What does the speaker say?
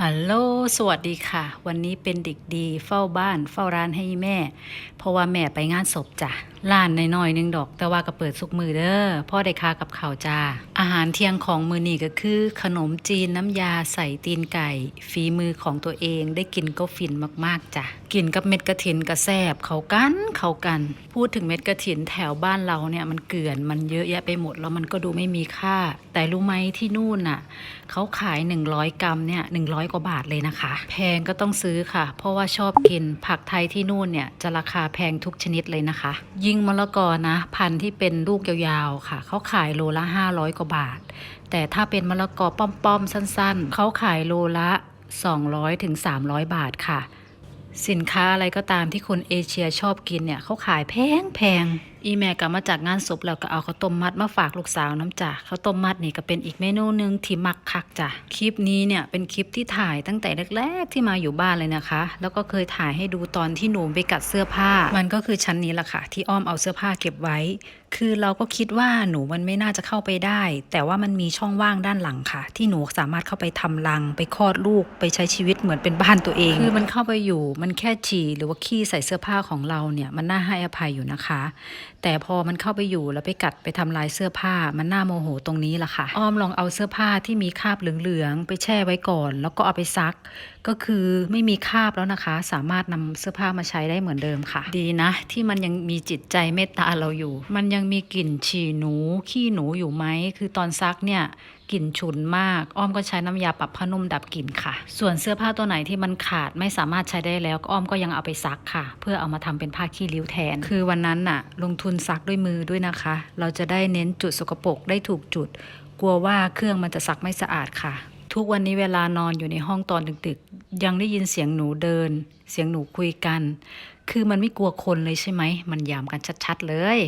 ฮัลโหล สวัสดีค่ะ วันนี้เป็นเด็กดี เฝ้าบ้าน เฝ้าร้านให้แม่ เพราะว่าแม่ไปงานศพจ้ะ ร้านน้อยๆหนึงดอก แต่ว่าก็เปิดสุกมือเด้อพ่อได้คากับข่าวจ้า อาหารเที่ยงของมือนี่ก็คือ ขนมจีนน้ำยาใส่ตีนไก่ ฝีมือของตัวเองได้กินก็ฟินมากๆจ้ะกินกับเม็ดกระถินกระแซบเขากันเขากัน พูดถึงเม็ดกระถินแถวบ้านเราเนี่ยมันเกลื่อนมันเยอะแยะไปหมดแล้วมันก็ดูไม่มีค่า แต่รู้ไหมที่นู่นน่ะเขาขาย 100 กรัมเนี่ย100กว่าบาทเลยนะคะ แพงก็ต้องซื้อค่ะ เพราะว่าชอบกินผักไทยที่นู่นเนี่ยจะราคาแพงทุกชนิดเลยนะคะยิ่งมะละกอนะ พันธุ์ที่เป็นลูกยาวๆค่ะ เขาขายโลละ 500 กว่าบาท แต่ถ้าเป็นมะละกอป้อมๆ สั้นๆ เขาขายโลละ 200ถึง300 บาทค่ะ สินค้าอะไรก็ตามที่คนเอเชียชอบกินเนี่ยเขาขายแพงแพง อีแม่กลับมาจากงานศพแล้วก็เอาข้าวต้มมัดมาฝากลูกสาวน้ำจ่าข้าวต้มมัดนี่ก็เป็นอีกเมนูหนึ่งที่มักคักจ้ะคลิปนี้เนี่ยเป็นคลิปที่ถ่ายตั้งแต่แรก ๆ ที่มาอยู่บ้านเลยนะคะ แล้วก็เคยถ่ายให้ดูตอนที่หนูไปกัดเสื้อผ้า มันก็คือชั้นนี้แหละค่ะ ที่อ้อมเอาเสื้อผ้าเก็บไว้ คือเราก็คิดว่าหนูมันไม่น่าจะเข้าไปได้ แต่ว่ามันมีช่องว่างด้านหลังค่ะ ที่หนูสามารถเข้าไปทำรัง ไปคลอดลูกไปใช้ชีวิตเหมือนเป็นบ้านตัวเอง คือมันเข้าไปอยู่ มันแค่ฉี่หรือว่าขี้ใส่เสื้อผ้าของเราเนี่ยมันน่าให้อภัยอยู่นะคะ แต่พอมันเข้าไปอยู่แล้วไปกัดไปทำลายเสื้อผ้ามันน่าโมโหตรงนี้ล่ะค่ะ อ้อมลองเอาเสื้อผ้าที่มีคราบเหลืองๆไปแช่ไว้ก่อน แล้วก็เอาไปซัก ก็คือไม่มีคราบแล้วนะคะ สามารถนำเสื้อผ้ามาใช้ได้เหมือนเดิมค่ะ ดีนะ ที่มันยังมีจิตใจเมตตาเราอยู่ มันยังมีกลิ่นฉี่หนูขี้หนูอยู่ไหมคือตอนซักเนี่ยกลิ่นฉุนมาก อ้อมก็ใช้น้ำยาปรับผ้านุ่มดับกลิ่นค่ะ ส่วนเสื้อผ้าตัวไหนที่มันขาดไม่สามารถใช้ได้แล้วอ้อมก็ยังเอาไปซักค่ะ เพื่อเอามาทำเป็นผ้าขี้ริ้วแทน คือวันนั้นน่ะ ลงทุนซักด้วยมือด้วยนะคะ เราจะได้เน้นจุดสกปรกได้ถูกจุด กลัวว่าเครื่องมันจะซักไม่สะอาดค่ะ ทุกวันนี้เวลานอนอยู่ในห้องตอนดึกๆ ยังได้ยินเสียงหนูเดิน เสียงหนูคุยกัน คือมันไม่กลัวคนเลยใช่ไหม มันยามกันชัดๆเลย